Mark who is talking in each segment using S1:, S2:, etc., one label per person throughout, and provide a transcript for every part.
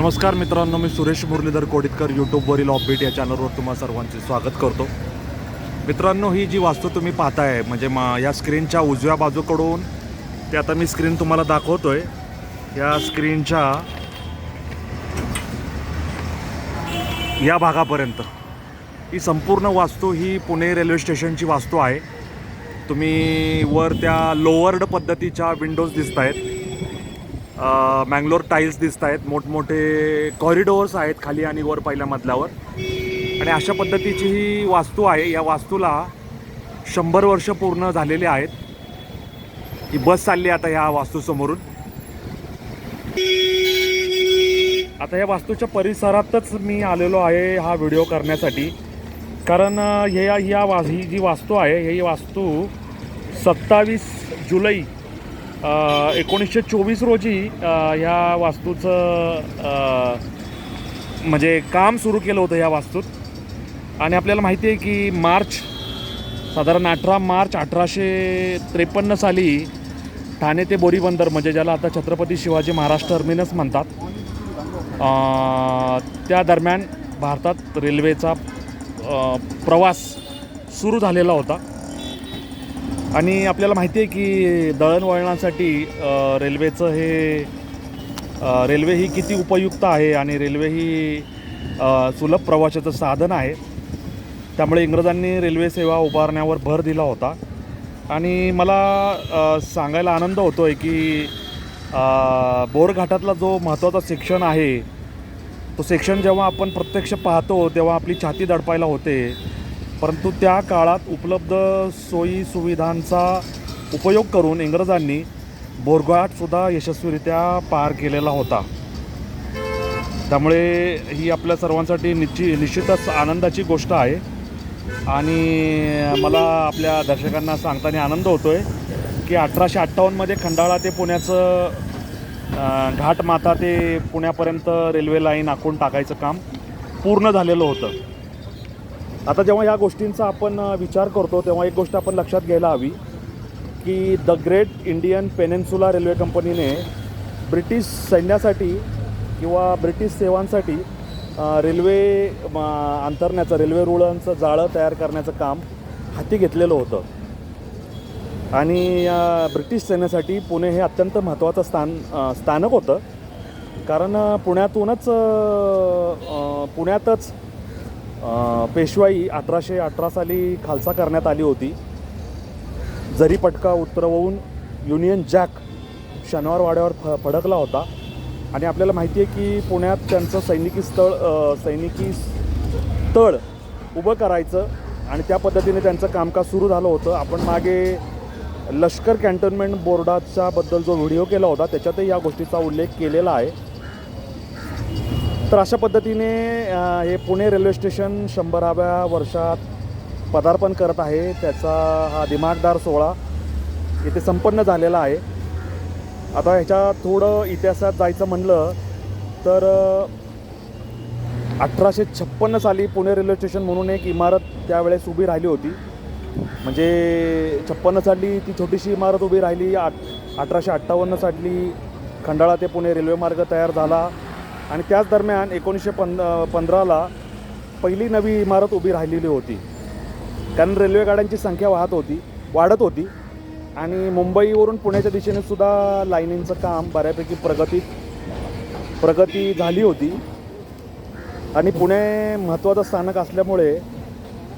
S1: नमस्कार मित्रांनो मी सुरेश मुरलीधर कोडितकर यूट्यूबवरील ऑपबीट या चॅनलवर तुम्हा सर्वांचे स्वागत करतो. मित्रांनो ही जी वास्तू तुम्ही पाहताय म्हणजे मा या स्क्रीनच्या उजव्या बाजूकडून ते आता मी स्क्रीन तुम्हाला दाखवतोय. या स्क्रीनच्या या भागापर्यंत. ही संपूर्ण वास्तू ही पुणे रेल्वे स्टेशनची वास्तू आहे. तुम्ही वर त्या लोअर्ड पद्धतीच्या विंडोज दिसत आहेत मँगलोर टाईल्स दिसत आहेत. मोठमोठे कॉरिडोर्स आहेत खाली आणि वर पहिल्या मजल्यावर. आणि अशा पद्धतीची ही वास्तू आहे. या वास्तूला शंभर वर्ष पूर्ण झालेले आहेत. ही बस चालली आता ह्या वास्तूसमोरून. आता या वास्तूच्या परिसरातच मी आलेलो आहे हा व्हिडिओ करण्यासाठी. कारण हे या वा ही जी वास्तू आहे ही वास्तू सत्तावीस जुलै एकोणीसशे चोवीस रोजी ह्या वास्तूचं म्हणजे काम सुरू केलं होतं ह्या वास्तूत. आणि आपल्याला माहिती आहे की मार्च साधारण अठरा मार्च अठराशे त्रेपन्न साली ठाणे ते बोरी बंदर म्हणजे ज्याला आता छत्रपती शिवाजी महाराज टर्मिनस म्हणतात त्या दरम्यान भारतात रेल्वेचा प्रवास सुरू झालेला होता. आणि आपल्याला माहिती आहे की दळणवळणासाठी रेल्वेचं हे रेल्वे ही किती उपयुक्त आहे आणि रेल्वे ही सुलभ प्रवासाचं साधन आहे. त्यामुळे इंग्रजांनी रेल्वे सेवा उभारण्यावर भर दिला होता. आणि मला सांगायला आनंद होतो आहे की बोरघाटातला जो महत्त्वाचा सेक्शन आहे तो सेक्शन जेव्हा आपण प्रत्यक्ष पाहतो तेव्हा आपली छाती दडपायला होते. परंतु त्या काळात उपलब्ध सोयी सुविधांचा उपयोग करून इंग्रजांनी बोरघाटसुद्धा यशस्वीरित्या पार केलेला होता. त्यामुळे ही आपल्या सर्वांसाठी निश्चि निश्चितच आनंदाची गोष्ट आहे. आणि मला आपल्या दर्शकांना सांगताना आनंद होतो आहे की अठराशे अठ्ठावन्नमध्ये खंडाळा ते पुण्याचं अं, घाटमाता ते पुण्यापर्यंत रेल्वे लाईन आखून टाकायचं काम पूर्ण झालेलं होतं. आता जेव्हा या गोष्टींचा आपण विचार करतो तेव्हा एक गोष्ट आपण लक्षात घ्यायला हवी की the Great Indian Peninsula Railway कंपनीने ब्रिटिश सैन्यासाठी किंवा ब्रिटिश सेवांसाठी रेल्वे अंतरण्याचं रेल्वे रुळांचं जाळं तयार करण्याचं काम हाती घेतलेलं होतं. आणि ब्रिटिश सैन्यासाठी पुणे हे अत्यंत महत्त्वाचं स्थान स्थानक होतं. कारण पुण्यातूनच पुण्यातच पेशवाई अठराशे अठरा साली खालसा करण्यात आली होती. जरी पटका उतरवून युनियन जॅक शनिवार वाड्यावर फ फडकला होता. आणि आपल्याला माहिती आहे की पुण्यात त्यांचं सैनिकी स्थळ सैनिकी तळ उभं करायचं आणि त्या पद्धतीने त्यांचं कामकाज सुरू झालं होतं. आपण मागे लष्कर कॅन्टोन्मेंट बोर्डाच्या बद्दल जो व्हिडिओ केला होता त्याच्यातही या गोष्टीचा उल्लेख केलेला आहे. तर अशा पद्धतीने हे पुणे रेल्वे स्टेशन शंभराव्या वर्षात पदार्पण करत आहे. त्याचा हा दिमागदार सोहळा इथे संपन्न झालेला आहे. आता ह्याच्या थोडं इतिहासात जायचं म्हणलं तर अठराशे छप्पन्न साली पुणे रेल्वे स्टेशन म्हणून एक इमारत त्यावेळेस उभी राहिली होती. म्हणजे छप्पन्न साली ती छोटीशी इमारत उभी राहिली आठ अठराशे अठ्ठावन्न साली खंडाळा ते पुणे रेल्वे मार्ग तयार झाला. आणि त्याच दरम्यान एकोणीसशे पंद पंधराला पहिली नवी इमारत उभी राहिलेली होती. कारण रेल्वे गाड्यांची संख्या वाहत होती वाढत होती आणि मुंबईवरून पुण्याच्या दिशेने सुद्धा लाईनींचं काम बऱ्यापैकी प्रगतीत प्रगती झाली होती. आणि पुणे महत्त्वाचं स्थानक असल्यामुळे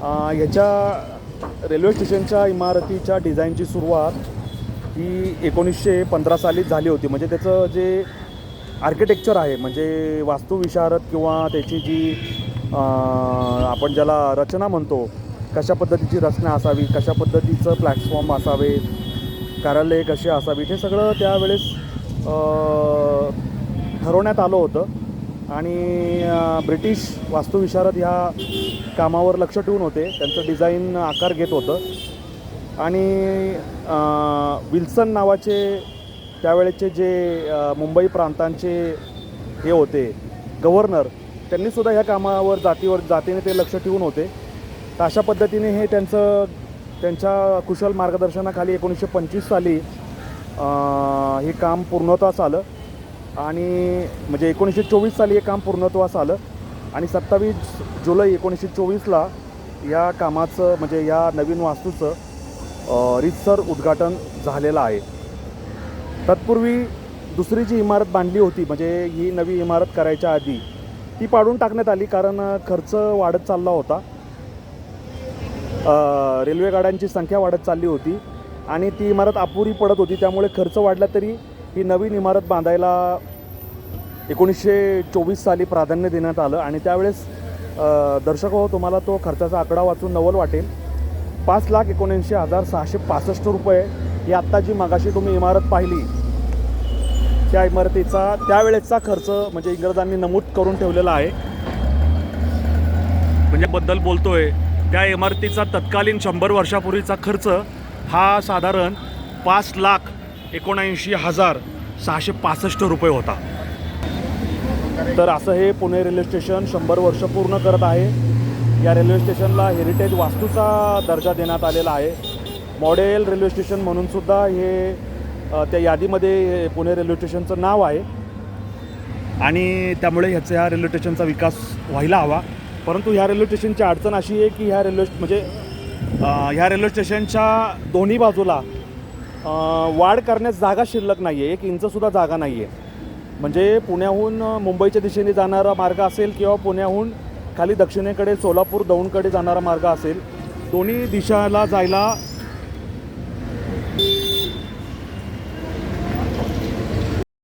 S1: ह्याच्या रेल्वे स्टेशनच्या इमारतीच्या डिझाईनची सुरुवात ही एकोणीसशे पंधरा सालीच झाली होती. म्हणजे त्याचं जे आर्किटेक्चर आहे म्हणजे वास्तुविशारद किंवा त्याची जी आपण ज्याला रचना म्हणतो कशा पद्धतीची रचना असावी कशा पद्धतीचं प्लॅटफॉर्म असावे कार्यालय कसे असावीत हे सगळं त्यावेळेस ठरवण्यात आलं होतं. आणि ब्रिटिश वास्तुविशारद ह्या कामावर लक्ष ठेवून होते. त्यांचं डिझाईन आकार घेत होतं. आणि विल्सन नावाचे त्यावेळेचे जे मुंबई प्रांतांचे हे होते गव्हर्नर त्यांनीसुद्धा ह्या कामावर जातीवर जातीने ते लक्ष ठेवून होते. तर अशा पद्धतीने हे त्यांचं त्यांच्या कुशल मार्गदर्शनाखाली एकोणीसशे पंचवीस साली हे काम पूर्णत्वास आलं. आणि म्हणजे एकोणीसशे चोवीस साली हे काम पूर्णत्वास आलं. आणि सत्तावीस जुलै एकोणीसशे चोवीसला या कामाचं म्हणजे या नवीन वास्तूचं रितसर रीतसर उद्घाटन झालेलं आहे. तत्पूर्वी दुसरी जी इमारत बांधली होती म्हणजे ही नवी इमारत करायच्या आधी ती पाडून टाकण्यात आली कारण खर्च वाढत चालला होता. रेल्वे गाड्यांची संख्या वाढत चालली होती आणि ती इमारत अपुरी पडत होती. त्यामुळे खर्च वाढला तरी ही नवीन इमारत बांधायला एकोणीसशे चोवीस साली प्राधान्य देण्यात आलं आणि त्यावेळेस दर्शक हो तुम्हाला तो खर्चाचा आकडा वाचून नवल वाटेल. पाच लाख एकोणऐंशी हजार सहाशे पासष्ट रुपये ही आत्ता जी मगाशी तुम्ही इमारत पाहिली त्या इमारतीचा त्यावेळेसचा खर्च म्हणजे इंग्रजांनी नमूद करून ठेवलेला आहे. म्हणजे बद्दल बोलतोय त्या इमारतीचा तत्कालीन शंभर वर्षापूर्वीचा खर्च हा साधारण पाच लाख एकोणऐंशी हजार सहाशे पासष्ट रुपये होता. तर असं हे पुणे रेल्वे स्टेशन शंभर वर्ष पूर्ण करत आहे. या रेल्वे स्टेशनला हेरिटेज वास्तूचा दर्जा देण्यात आलेला आहे. मॉडेल रेल्वे स्टेशन म्हणूनसुद्धा हे त्या यादीमध्ये हे पुणे रेल्वे स्टेशनचं नाव आहे. आणि त्यामुळे ह्याचा ह्या रेल्वे स्टेशनचा विकास व्हायला हवा. परंतु ह्या रेल्वे स्टेशनची अडचण अशी आहे की ह्या रेल्वे म्हणजे ह्या रेल्वे स्टेशनच्या दोन्ही बाजूला वाढ करण्यास जागा शिल्लक नाही आहे एक इंचसुद्धा जागा नाही आहे म्हणजे पुण्याहून मुंबईच्या दिशेने जाणारा मार्ग असेल किंवा पुण्याहून खाली दक्षिणेकडे सोलापूर दौंडकडे जाणारा मार्ग असेल दोन्ही दिशाला जायला